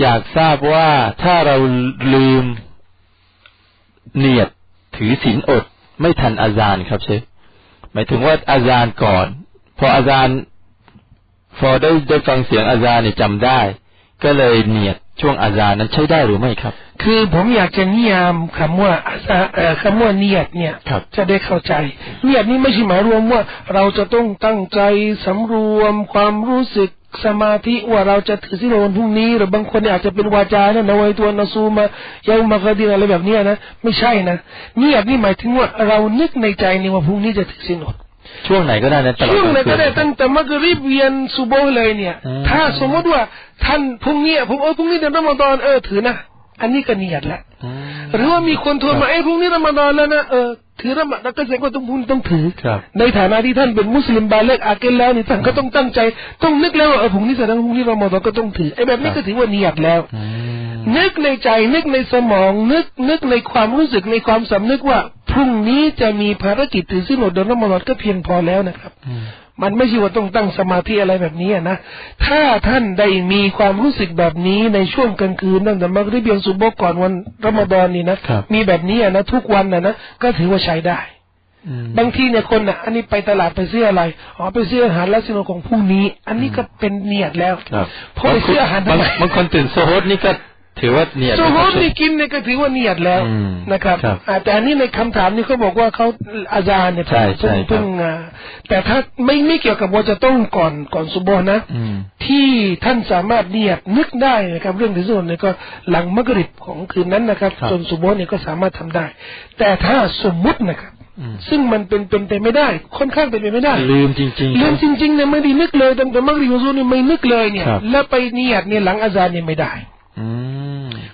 อยากทราบว่าถ้าเราลืมเนียดถือศีลอด ไม่ทันอาจารย์ครับเชฟหมายถึงว่าอาจารย์ก่อน พออาจารย์พอได้ได้ฟังเสียงอาจารย์เนี่ยจำได้ ก็เลยเนียดช่วงอาจารย์นั้นใช้ได้หรือไม่ครับ คือผมอยากจะนิยามคำว่าอาซาเอ่อคำว่าเนียดเนี่ยครับจะได้เข้าใจเนียดนี่ไม่ใช่หมายรวมว่าเราจะต้องตั้งใจสำรวมความรู้สึกสมาธิว่าเราจะถือสินวันพรุ่งนี้หรือบางคนเนี่ยอาจจะเป็นวาจานะนะไว้ตัวนซูมาเยาวมากระดินอะไรแบบเนี้ยนะไม่ใช่นะเนียดนี่หมายถึงว่าเรานึกในใจนี่ว่าพรุ่งนี้จะถือสินอดช่วงไหนก็ได้นะตลอดช่วงไหนทั้ก็ได้คืตั้งแต่มักริบเวียนซุโบฮ์เลยเนี่ยอืมถ้าสมมติว่าท่านพรุ่งนี้ผมเออพรุ่งนี้เดือนรอมฎอนเออถือนะ อันนี้ก็เนียดละอืมหรือว่ามีคนโทรมาไอ้ยพรุ่งนี้รอมฎอนแล้วนะเออถือรอมฎอนก็แสดงว่าต้องพรุ่งนี้ต้องถือครับในฐานะที่ท่านเป็นมุสลิมบาเลิกอาเกลแล้วนี่ท่านก็ต้องตั้งใจ ต้องนึกแล้วว่าเออพรุ่งนี้แสดงว่าพรุ่งนี้รอมฎอนก็ต้องถือไอ้แบบนี้ก็ถือว่าเนียดแล้วอืมนึกในใจนึกในสมองนึกนึกในความรู้สึกในความสำนึกว่า พรุ่งนี้จะมีภารกิจถือสินอดเดือนรอมฎอนก็เพียงพอแล้วนะครับอืมมันไม่ใช่ว่าต้องตั้งสมาธิอะไรแบบนี้อะนะ ถ้าท่านได้มีความรู้สึกแบบนี้ในช่วงกลางคืนตั้งแต่มักริบยันซุบกก่อนวันรอมฎอนนี่นะครับมีแบบนี้อะนะทุกวันนะนะก็ถือว่าใช้ได้อืมบางทีเนี่ยคนอะ อันนี้ไปตลาดไปซื้ออะไร อ๋อไปซื้ออาหารแล้วสิโนของพรุ่งนี้ อันนี้ก็เป็นเนียดแล้วครับเพราะไปซื้ออาหารทำบางไมบางคนตื่นโซฮดนี่ก็ ถือว่าเนียดโซโฮนะครับนี่กินเนี่ยก็ถือว่าเนียดแล้วอืมนะครับครับอ่าแต่อันนี้ในคำถามนี่เขาบอกว่าเขาอาจารย์เนี่ยใช่ใช่เพิ่งครับเพิ่งอ่าแต่ถ้าไม่ไม่เกี่ยวกับว่าจะต้องก่อนก่อนซุโบฮ์นะอืมที่ท่านสามารถเนียดนึกได้นะครับ เรื่องที่ส่วนเนี่ยก็หลังมักริบของคืนนั้นนะครับครับจนสุโบฮ์เนี่ยก็สามารถทำได้ แต่ถ้าสมมุตินะครับอืมซึ่งมันเป็นเป็นไปไม่ได้ ค่อนข้างเป็นไปไม่ได้ ลืมจริงๆลืมจริงๆเนี่ยไม่ได้นึกเลยตั้งแต่มักริบกับซุโบฮ์เนี่ยไม่นึกเลยเนี่ยครับแล้วไปเนียดเนี่ยหลังอาซานเนี่ยไม่ได้อืม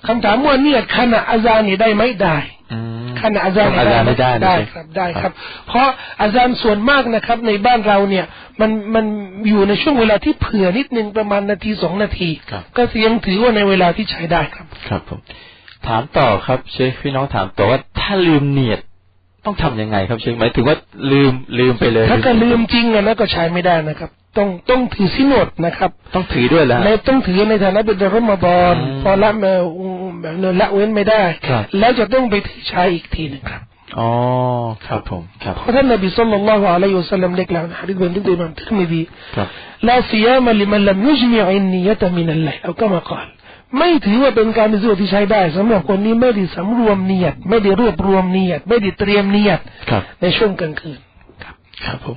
คำถามว่าเนียดขณะอาซานเนี่ยได้ไหมได้อืมขณะอาจารย์อาจารย์ไม่ได้นะได้สิครับได้ครับ เพราะอาจารย์ส่วนมากนะครับ ในบ้านเราเนี่ย มันมันอยู่ในช่วงเวลาที่เผื่อนิดนึงประมาณนาทีสองนาทีครับก็ยังถือว่าในเวลาที่ใช้ได้ครับ ครับผมถามต่อครับเชฟพี่น้องถามต่อว่าถ้าลืมเนียดต้องทำยังไงครับเชฟหมายถึงว่าลืมลืมไปเลย ถ้าก็ลืมจริงอะนะก็ใช้ไม่ได้นะครับต้องต้องถือสินอดนะครับ ต้องถือด้วยแล้วในต้องถือในฐานะเป็นเดือนรอมฎอนอืมพอละมา แบบเราละเว้นไม่ได้ แล้วจะต้องไปใช้อีกทีนึงครับอ๋อครับผมครับเพราะท่านนบีสุลต่านละฮ์อะลัยฮุสซาลัมเล็กแล้วนะฮะที่บันทึกโดยมัมทึกมีดีลาซิยามะลิมันลัมยุจมีอินนียะตมินัลลอฮ์เอาก็มากล่าวไม่ถือว่าเป็นการเป็นส่วนที่ใช้ได้ สำหรับคนนี้ไม่ได้สำรวมเนียด ไม่ได้รวบรวมเนียด ไม่ได้เตรียมเนียดในช่วงกลางคืนครับ ครับผม